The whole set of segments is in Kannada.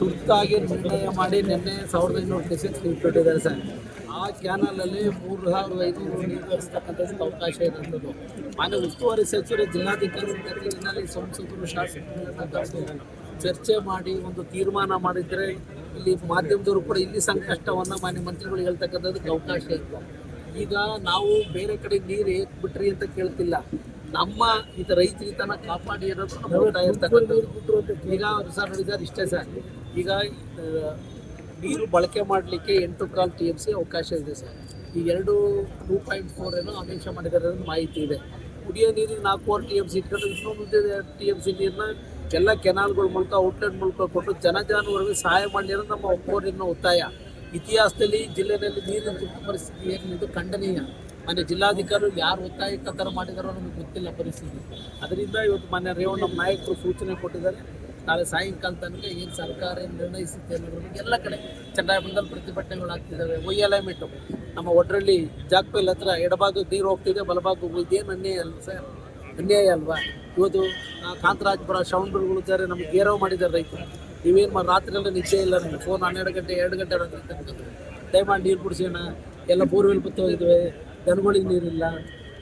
ತುರ್ತಾಗಿ ನಿರ್ಣಯ ಮಾಡಿ ನಿನ್ನೆ ಸಾವಿರದ ಐನೂರು ಕ್ಯೂಸೆಕ್ಸ್ ಕೊಟ್ಟಿದ್ದಾರೆ ಸರ್. ಆ ಚಾನಲಲ್ಲಿ ಮೂರು ಸಾವಿರದ ಐನೂರು ನೀರು ಹರಿಸ್ತಕ್ಕಂಥದ್ದಕ್ಕೆ ಅವಕಾಶ ಇರುವಂಥದ್ದು ಮಾನ್ಯ ಉಸ್ತುವಾರಿ ಸಚಿವರು, ಜಿಲ್ಲಾಧಿಕಾರಿ ಜೊತೆಗಿನಲ್ಲಿ ಸಂಸದರು ಶಾಸಕರು ಚರ್ಚೆ ಮಾಡಿ ಒಂದು ತೀರ್ಮಾನ ಮಾಡಿದರೆ ಇಲ್ಲಿ ಮಾಧ್ಯಮದವರು ಕೂಡ ಇಲ್ಲಿ ಸಂಕಷ್ಟವನ್ನು ಮಾನ್ಯ ಮಂತ್ರಿಗಳು ಹೇಳ್ತಕ್ಕಂಥದ್ದಕ್ಕೆ ಅವಕಾಶ ಇತ್ತು. ಈಗ ನಾವು ಬೇರೆ ಕಡೆ ನೀರು ಏಕೆ ಬಿಟ್ರಿ ಅಂತ ಕೇಳ್ತಿಲ್ಲ. ನಮ್ಮ ಇದು ರೈತರಿತನ ಕಾಪಾಡಿ ಇರೋದು ಈಗ ಸರ್ ನೋಡಿ ಇಷ್ಟೇ ಸರ್. ಈಗ ನೀರು ಬಳಕೆ ಮಾಡಲಿಕ್ಕೆ ಎಂಟು ಕಾಲು ಟಿ ಎಂ ಸಿ ಅವಕಾಶ ಇದೆ ಸರ್. ಈ ಎರಡು ಟೂ ಪಾಯಿಂಟ್ ಫೋರ್ ಏನೋ ಆದೇಶ ಮಾಡಿದ್ದಾರೆ ಅನ್ನೋ ಮಾಹಿತಿ ಇದೆ. ಕುಡಿಯೋ ನೀರಿಗೆ ನಾಲ್ಕೂವರೆ ಟಿ ಎಂ ಸಿ ಇಟ್ಕೊಂಡು ಇನ್ನೊಂದು ಟಿ ಎಂ ಸಿ ನೀರನ್ನ ಎಲ್ಲ ಕೆನಾಲ್ಗಳ ಮೂಲಕ ಔಟ್ಲೆಟ್ ಮೂಲಕ ಕೊಟ್ಟು ಜನ ಜಾನುವಾರುಗಳಿಗೆ ಸಹಾಯ ಮಾಡಲಿ ಅನ್ನೋದು ನಮ್ಮ ಒಪ್ಪೋರಿನ ಒತ್ತಾಯ. ಇತಿಹಾಸದಲ್ಲಿ ಜಿಲ್ಲೆಯಲ್ಲಿ ನೀರಿನ ತುರ್ತು ಪರಿಸ್ಥಿತಿ ಏನಿದೆ ಖಂಡನೀಯ. ಮನೆ ಜಿಲ್ಲಾಧಿಕಾರಿಗಳು ಯಾರು ಒತ್ತಾಯಕ್ಕೆ ಥರ ಮಾಡಿದಾರೋ ನಮಗೆ ಗೊತ್ತಿಲ್ಲ ಪರಿಸ್ಥಿತಿ. ಅದರಿಂದ ಇವತ್ತು ಮಾನ್ಯ ರೇವಣ್ಣ ನಾಯಕರು ಸೂಚನೆ ಕೊಟ್ಟಿದ್ದಾರೆ. ನಾಳೆ ಸಾಯಂಕಾಲ ತನಕ ಏನು ಸರ್ಕಾರ ನಿರ್ಣಯಿಸುತ್ತೆ ಅನ್ನೋದ್ರ ಬಗ್ಗೆ ಎಲ್ಲ ಕಡೆ ಚಂಡಾಯಮಂಡಲದಲ್ಲಿ ಪ್ರತಿಭಟನೆಗಳು ಆಗ್ತಿದ್ದಾವೆ. ಮಿಟ್ಟು ನಮ್ಮ ಒಟ್ಟರಲ್ಲಿ ಜಾಕ್ಪೈಲ್ ಹತ್ರ ಎಡಭಾಗ ನೀರು ಹೋಗ್ತಿದೆ ಬಲಭಾಗ ಇದೇನು ಅನ್ಯಾಯ ಅಲ್ಲ ಸರ್? ಅನ್ಯಾಯ ಅಲ್ವಾ? ಇವತ್ತು ಕಾಂತರಾಜ್ಪುರ ಶ್ರವಣಬೆಳಗೊಳ ನಮ್ಗೆ ನಮಗೆ ಗೇರವ್ ಮಾಡಿದ್ದಾರೆ ರೈತರು. ನೀವೇನು ರಾತ್ರಿ ಎಲ್ಲ ನಿದ್ದೆ ಇಲ್ಲ ನಮಗೆ. ಫೋನ್ ಹನ್ನೆರಡು ಗಂಟೆ, ಎರಡು ಗಂಟೆ ದಯಮಾಡಿ ನೀರು ಕುಡಿಸೋಣ. ಎಲ್ಲ ಬೋರ್ವೆಲ್ ಹೋಗಿದ್ವಿ ದನಗಳಿಗೆ ನೀರಿಲ್ಲ.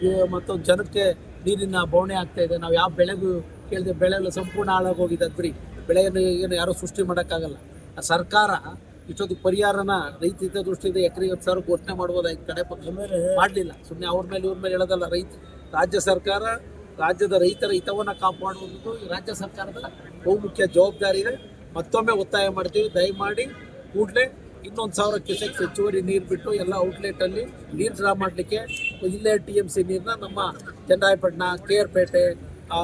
ಮತ್ತೊಂದು ಮತ್ತು ಜನಕ್ಕೆ ನೀರಿನ ಬವಣೆ ಆಗ್ತಾ ನಾವು ಯಾವ ಬೆಳೆಗೂ ಕೇಳಿದೆ ಬೆಳೆ ಎಲ್ಲ ಸಂಪೂರ್ಣ ಹಾಳಾಗೋಗಿದೆ ಅದ್ರಿ ಬೆಳೆಯನ್ನು ಏನು ಯಾರೂ ಸೃಷ್ಟಿ ಮಾಡೋಕ್ಕಾಗಲ್ಲ. ಆ ಸರ್ಕಾರ ಇಷ್ಟೊಂದು ಪರಿಹಾರನ ರೈತ ದೃಷ್ಟಿಯಿಂದ ಎಕರೆಗೆ ಹತ್ತು ಸಾವಿರ ಘೋಷಣೆ ಮಾಡ್ಬೋದಾಯ್ತು ಕಡೆ? ಪಕ್ಷ ಮಾಡಲಿಲ್ಲ. ಸುಮ್ಮನೆ ಅವ್ರ ಮೇಲೆ ಇವ್ರ ಮೇಲೆ ಹೇಳೋದಲ್ಲ ರೈತ. ರಾಜ್ಯ ಸರ್ಕಾರ ರಾಜ್ಯದ ರೈತರ ಹಿತವನ್ನು ಕಾಪಾಡುವುದು ಈ ರಾಜ್ಯ ಸರ್ಕಾರದ ಬಹುಮುಖ್ಯ ಜವಾಬ್ದಾರಿ ಇದೆ. ಮತ್ತೊಮ್ಮೆ ಒತ್ತಾಯ ಮಾಡ್ತೀವಿ. ದಯಮಾಡಿ ಕೂಡಲೇ ಇನ್ನೊಂದು ಸಾವಿರ ಕ್ಯೂಸೆಕ್ಸ್ ಹೆಚ್ಚುವರಿ ನೀರು ಬಿಟ್ಟು ಎಲ್ಲ ಔಟ್ಲೆಟಲ್ಲಿ ನೀರು ಡ್ರಾ ಮಾಡಲಿಕ್ಕೆ ಇಲ್ಲೇ ಟಿ ಎಂ ಸಿ ನೀರನ್ನ ನಮ್ಮ ಚಂದ್ರಾಯಪಟ್ಟಣ ಕೆ ಆರ್ ಪೇಟೆ ಆ,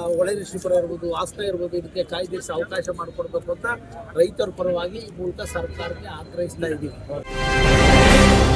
ಶ್ರೀಪುರ ಇರ್ಬೋದು ಹಾಸನ ಇರ್ಬೋದು ಇದಕ್ಕೆ ಕಾಯ್ದಿರಿಸಿ ಅವಕಾಶ ಮಾಡಿಕೊಡ್ಬೇಕು ಅಂತ ರೈತರ ಪರವಾಗಿ ಈ ಮೂಲಕ ಸರ್ಕಾರಕ್ಕೆ ಆಗ್ರಹಿಸ್ತಾ ಇದ್ದೀವಿ.